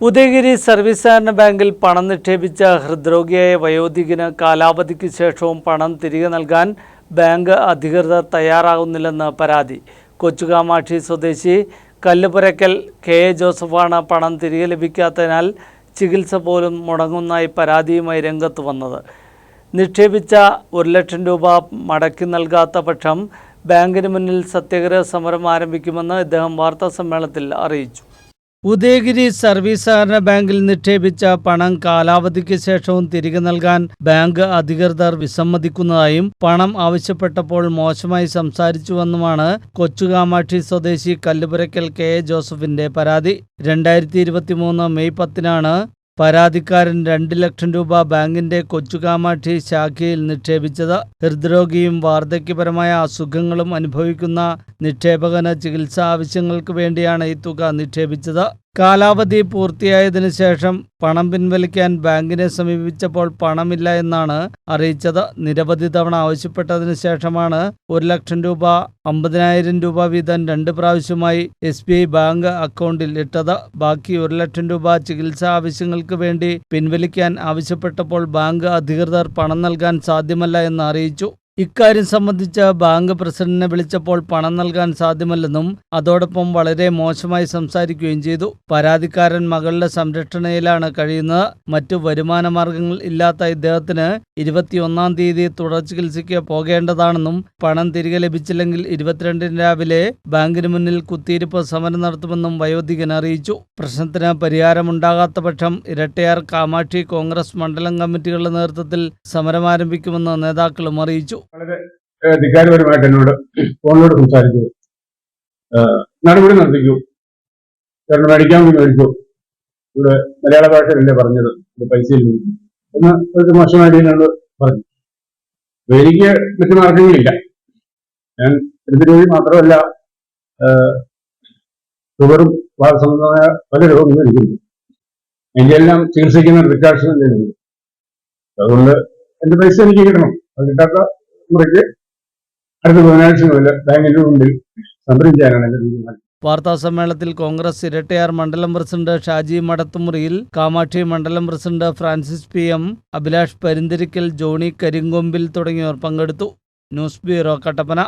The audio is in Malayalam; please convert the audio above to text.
ഉദയഗിരി സർവീസ് സഹകരണ ബാങ്കിൽ പണം നിക്ഷേപിച്ച ഹൃദ്രോഗിയായ വയോധികന് കാലാവധിക്ക് ശേഷവും പണം തിരികെ നൽകാൻ ബാങ്ക് അധികൃതർ തയ്യാറാകുന്നില്ലെന്ന് പരാതി. കൊച്ചുകാമാക്ഷി സ്വദേശി കല്ലുപുരക്കൽ കെ. എ. ജോസഫാണ് പണം തിരികെ ലഭിക്കാത്തതിനാൽ ചികിത്സ പോലും മുടങ്ങുന്നതായി പരാതിയുമായി രംഗത്ത് വന്നത്. നിക്ഷേപിച്ച ഒരു ലക്ഷം രൂപ മടക്കി നൽകാത്ത പക്ഷം ബാങ്കിന് മുന്നിൽ സത്യാഗ്രഹ സമരം ആരംഭിക്കുമെന്ന് ഇദ്ദേഹം വാർത്താസമ്മേളനത്തിൽ അറിയിച്ചു. ഉദയഗിരി സർവീസ് സഹകരണ ബാങ്കിൽ നിക്ഷേപിച്ച പണം കാലാവധിക്ക് ശേഷവും തിരികെ നൽകാൻ ബാങ്ക് അധികൃതർ വിസമ്മതിക്കുന്നതായും പണം ആവശ്യപ്പെട്ടപ്പോൾ മോശമായി സംസാരിച്ചുവെന്നുമാണ് കൊച്ചുകാമാക്ഷി സ്വദേശി കല്ലുപുരയ്ക്കൽ കെ എ ജോസഫിന്റെ പരാതി. രണ്ടായിരത്തി ഇരുപത്തിമൂന്ന് മെയ് പത്തിനാണ് പരാതിക്കാരൻ രണ്ട് ലക്ഷം രൂപ ബാങ്കിന്റെ കൊച്ചുകാമാക്ഷി ശാഖയിൽ നിക്ഷേപിച്ചത്. ഹൃദ്രോഗിയും വാർദ്ധക്യപരമായ അസുഖങ്ങളും അനുഭവിക്കുന്ന നിക്ഷേപകന് ചികിത്സാ ആവശ്യങ്ങൾക്ക് വേണ്ടിയാണ് ഈ തുക നിക്ഷേപിച്ചത്. കാലാവധി പൂർത്തിയായതിനു ശേഷം പണം പിൻവലിക്കാൻ ബാങ്കിനെ സമീപിച്ചപ്പോൾ പണമില്ല എന്നാണ് അറിയിച്ചത്. നിരവധി തവണ ആവശ്യപ്പെട്ടതിന് ശേഷമാണ് ഒരു ലക്ഷം രൂപ അമ്പതിനായിരം രൂപ വീതം രണ്ട് പ്രാവശ്യമായി എസ് ബി ഐ ബാങ്ക് അക്കൗണ്ടിൽ ഇട്ടത്. ബാക്കി ഒരു ലക്ഷം രൂപ ചികിത്സാ ആവശ്യങ്ങൾക്ക് വേണ്ടി പിൻവലിക്കാൻ ആവശ്യപ്പെട്ടപ്പോൾ ബാങ്ക് അധികൃതർ പണം നൽകാൻ സാധ്യമല്ല എന്ന് അറിയിച്ചു. ഇക്കാര്യം സംബന്ധിച്ച് ബാങ്ക് പ്രസിഡന്റിനെ വിളിച്ചപ്പോൾ പണം നൽകാൻ സാധ്യമല്ലെന്നും അതോടൊപ്പം വളരെ മോശമായി സംസാരിക്കുകയും ചെയ്തു. പരാതിക്കാരൻ മകളുടെ സംരക്ഷണയിലാണ് കഴിയുന്നത്. മറ്റു വരുമാന മാർഗങ്ങൾ ഇല്ലാത്ത ഇദ്ദേഹത്തിന് ഇരുപത്തിയൊന്നാം തീയതി തുടർ ചികിത്സയ്ക്ക് പോകേണ്ടതാണെന്നും പണം തിരികെ ലഭിച്ചില്ലെങ്കിൽ ഇരുപത്തിരണ്ടിന് രാവിലെ ബാങ്കിന് മുന്നിൽ കുത്തിയിരിപ്പ് സമരം നടത്തുമെന്നും വയോധികൻ അറിയിച്ചു. പ്രശ്നത്തിന് പരിഹാരമുണ്ടാകാത്ത പക്ഷം ഇരട്ടയാർ കാമാക്ഷി കോൺഗ്രസ് മണ്ഡലം കമ്മിറ്റികളുടെ നേതൃത്വത്തിൽ സമരം ആരംഭിക്കുമെന്ന് നേതാക്കളും അറിയിച്ചു. വളരെ ധികാരപരമായിട്ട് എന്നോട് ഫോണിലൂടെ സംസാരിച്ചു. ഏഹ്, നടപടി നടത്തിക്കൂ. കാരണം മേടിക്കാൻ മേടിക്കൂ. ഇവിടെ മലയാള ഭാഷയിലല്ലേ പറഞ്ഞത്? ഇത് പൈസയിൽ എന്ന് ഒരു മോശമായിട്ട് എന്നോട് പറഞ്ഞു. എനിക്ക് മറ്റു മാർഗങ്ങളില്ല ഞാൻ പ്രതിരോധി മാത്രമല്ല ഷുഗറും സംബന്ധമായ പല രോഗങ്ങളും എനിക്കുണ്ട്. എന്റെ എല്ലാം ചികിത്സിക്കുന്ന റിക്കാർഡ്സ് ഉണ്ട് അതുകൊണ്ട് എന്റെ പൈസ എനിക്ക് കിട്ടണം. അത് കിട്ടാത്ത മുറയ്ക്ക് അടുത്ത ബുധനാഴ്ച ബാങ്കിന്റെ മുമ്പിൽ സമരം ചെയ്യാനാണ് എന്റെ തീരുമാനം. വാർത്താ സമ്മേളനത്തിൽ കോൺഗ്രസ് ഇരട്ടയാർ മണ്ഡലം president Shaji Madathumuriyil Kamakshi Mandalam president Francis P M Abhilash Parinthirikkal Johny Karinkombil തുടങ്ങിയവർ പങ്കെടുത്തു. News bureau Kattappana.